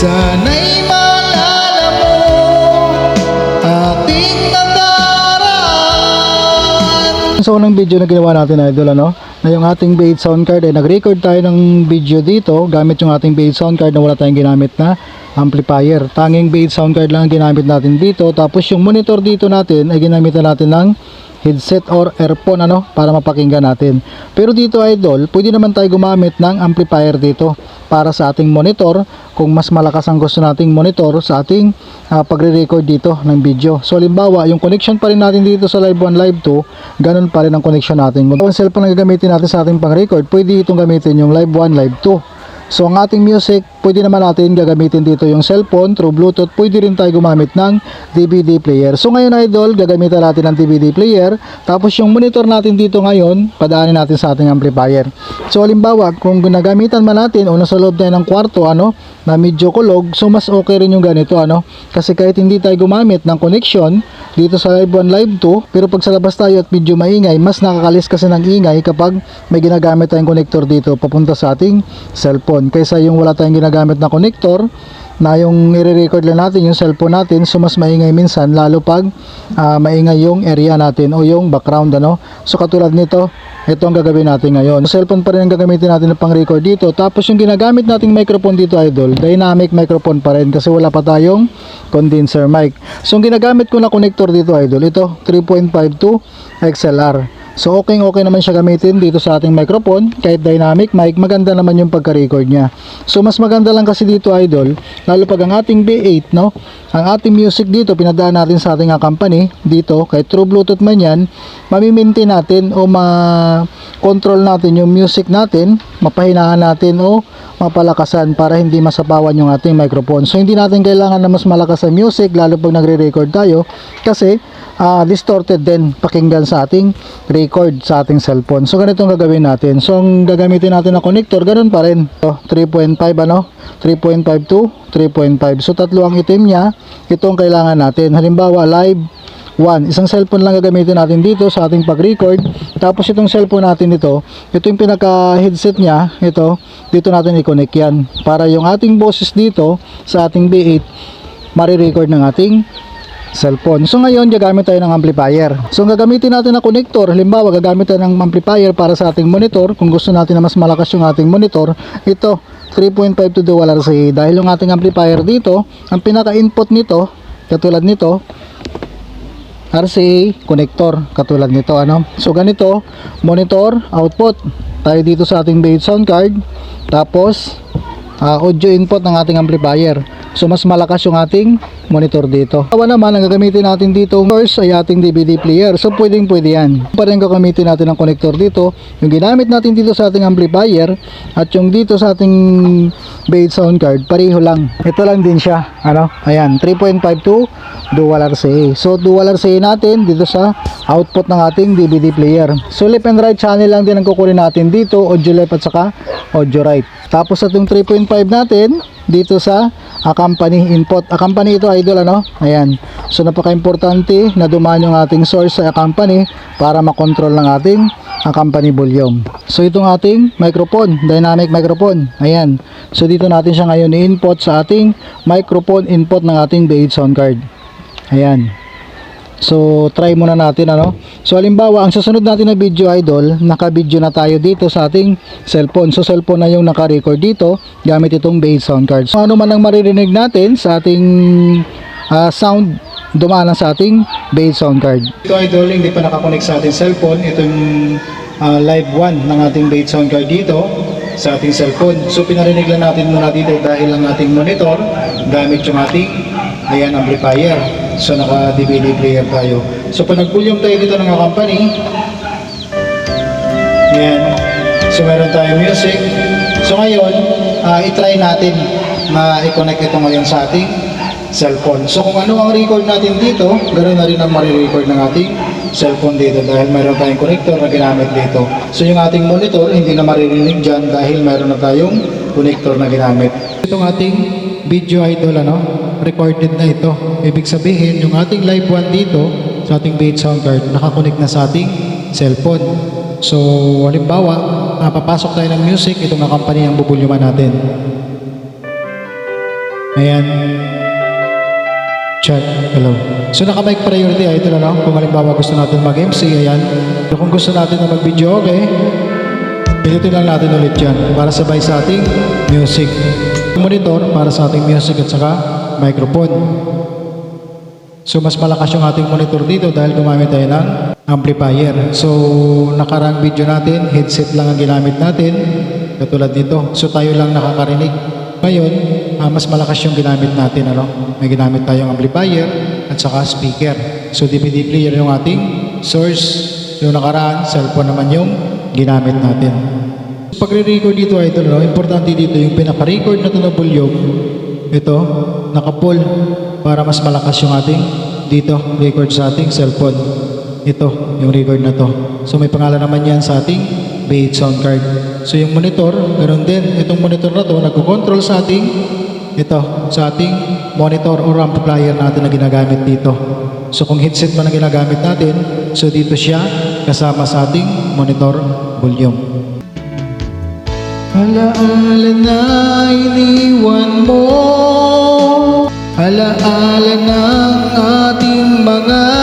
Sana'y maalala mo ating nakaraan Sa unang video na ginawa natin idol ano, na yung ating B8 sound card ay nag-record tayo ng video dito gamit yung ating B8 sound card na wala tayong ginamit na amplifier. Tanging B8 sound card lang ang ginamit natin dito. Tapos yung monitor dito natin ay ginamit na natin ng headset or earphone ano para mapakinggan natin. Pero dito idol, pwede naman tayo gumamit ng amplifier dito para sa ating monitor kung mas malakas ang gusto nating monitor sa ating ah, pagre-record dito ng video. So halimbawa, yung connection pa rin natin dito sa Live 1, Live 2, ganun pa rin ang connection natin. Kung cellphone na gagamitin natin sa ating pang-record, pwede itong gamitin yung Live 1, Live 2. So ang ating music, pwede naman natin gagamitin dito yung cellphone through Bluetooth. Pwede rin tayo gumamit ng DVD player. So ngayon idol, gagamitan natin ng DVD player. Tapos yung monitor natin dito ngayon, padaanin natin sa ating amplifier. So halimbawa, kung ginagamitan man natin o nasa loob tayo ng kwarto, ano, na medyo kulog, so mas okay rin yung ganito, ano. Kasi kahit hindi tayo gumamit ng connection dito sa Live 1, Live 2, pero pag sa labas tayo at medyo maingay, mas nakakalis kasi ng ingay kapag may ginagamit tayong connector dito papunta sa ating cellphone. Kaysa yung wala tayong ginagamit na connector, na yung i-record lang natin yung cellphone natin so mas maingay minsan lalo pag ah, maingay yung area natin o yung background ano so katulad nito ito ang gagawin natin ngayon. Cellphone pa rin ang gagamitin natin ng pang record dito. Tapos yung ginagamit nating microphone dito idol dynamic microphone pa rin kasi wala pa tayong condenser mic. So ang ginagamit ko na connector dito idol ito 3.52 XLR So okay okay naman siya gamitin dito sa ating microphone. Kahit dynamic mic maganda naman yung pagka-record niya. So mas maganda lang kasi dito idol lalo pag ang ating B8 no? Ang ating music dito pinadaan natin sa ating ah, company dito kahit through bluetooth man yan mamimaintain natin o ma-control natin yung music natin mapahinaan natin o mapalakasan para hindi masapawan yung ating microphone. So hindi natin kailangan na mas malakas ang music lalo pag nagre-record tayo kasi ah, distorted din pakinggan sa ating record sa ating cellphone. So ganito ang gagawin natin. So ang gagamitin natin na connector ganun pa rin. So, 3.5 ano? 3.5 to 3.5. So tatlo ang item niya. Ito ang kailangan natin. Halimbawa live 1. Isang cellphone lang gagamitin natin dito sa ating pag-record. Tapos itong cellphone natin ito, ito yung pinaka-headset niya, ito, dito natin i-connect yan. Para yung ating boses dito sa ating B8, marirecord ng ating cellphone. So ngayon, gagamit tayo ng amplifier. So gagamitin natin na connector, halimbawa gagamit tayo ng amplifier para sa ating monitor. Kung gusto natin na mas malakas yung ating monitor, ito, 3.5 to dual RCA. Dahil yung ating amplifier dito, ang pinaka-input nito, katulad nito, RCA connector katulad nito ano? So ganito monitor output. Tayo dito sa ating base sound card. Tapos ah, audio input ng ating amplifier so mas malakas yung ating monitor dito. Awa naman ang gagamitin natin dito source ay ating DVD player. So pwedeng pwede yan. Pa rin gagamitin natin ang connector dito yung ginamit natin dito sa ating amplifier at yung dito sa ating base sound card pareho lang. Ito lang din siya ano? Ayan 3.52 dual RCA so dual RCA natin dito sa output ng ating DVD player. So left and right channel lang din ang kukunin natin dito audio left at saka audio right tapos itong 3.5 natin dito sa accompany input accompany ito idol ano? Ayan. So napaka importante na dumaan yung ating source sa accompany para makontrol ng ating accompany volume. So itong ating microphone dynamic microphone. Ayan. So dito natin siya ngayon i-input sa ating microphone input ng ating B8 sound card ayan So, try muna natin ano. So, halimbawa, ang susunod natin na video idol, naka-video na tayo dito sa ating cellphone. So, cellphone na yung naka-record dito gamit itong bass sound card. So, ano man ang maririnig natin sa ating ah, sound dumaan sa ating bass sound card. Ito idol, hindi pa nakakonect sa ating cellphone. Ito yung ah, live 1 ng ating bass sound card dito sa ating cellphone. So, pinarinig lang natin muna dito dahil ang ating monitor gamit yung ating ayan amplifier. So naka DVD player tayo. So pag nag-volume tayo dito ng company, ayan. So meron tayo music. So ngayon, ah, i-try natin na i-connect ito ngayon sa ating cellphone. So kung ano ang record natin dito, ganoon na rin ang marirecord ng ating cellphone dito dahil meron tayong connector na ginamit dito. So yung ating monitor, hindi na maririnig dyan dahil meron na tayong connector na ginamit. Itong ating video idol, ano, recorded na ito. Ibig sabihin, yung ating live one dito, sa ating base sound card, nakakonect na sa ating cellphone. So, halimbawa, napapasok tayo ng music, itong company ang bubulyuman natin. Ayan. Chat. Hello. So naka-mic priority ay ito na lang. Kung halimbawa gusto natin mag-MC, ayan. Kung gusto natin na mag-video, okay. Pilitin lang natin ulit yan para sabay sa ating music. Monitor para sa ating music at saka microphone. So mas malakas yung ating monitor dito dahil gumamit tayo ng amplifier. So nakarang video natin, headset lang ang ginamit natin. Katulad nito. So tayo lang nakakarinig. Ngayon, ah, mas malakas yung ginamit natin. Ano? May ginamit tayong amplifier at saka speaker. So DVD player yung ating source. Yung nakaraan, cellphone naman yung ginamit natin. Pag re-record dito idol, no, importante dito yung pinaka-record na ito na volume, ito, naka-pull para mas malakas yung ating dito, record sa ating cellphone. Ito, yung record na to. So may pangalan naman yan sa ating B8 sound card. So yung monitor, ganoon din. Itong monitor na to, nagko-control sa ating ito, sa ating monitor or amplifier natin na ginagamit dito. So kung headset man ang ginagamit natin, so dito siya kasama sa ating monitor volume. Alaala na iniwan mo. Alaala ng ating mga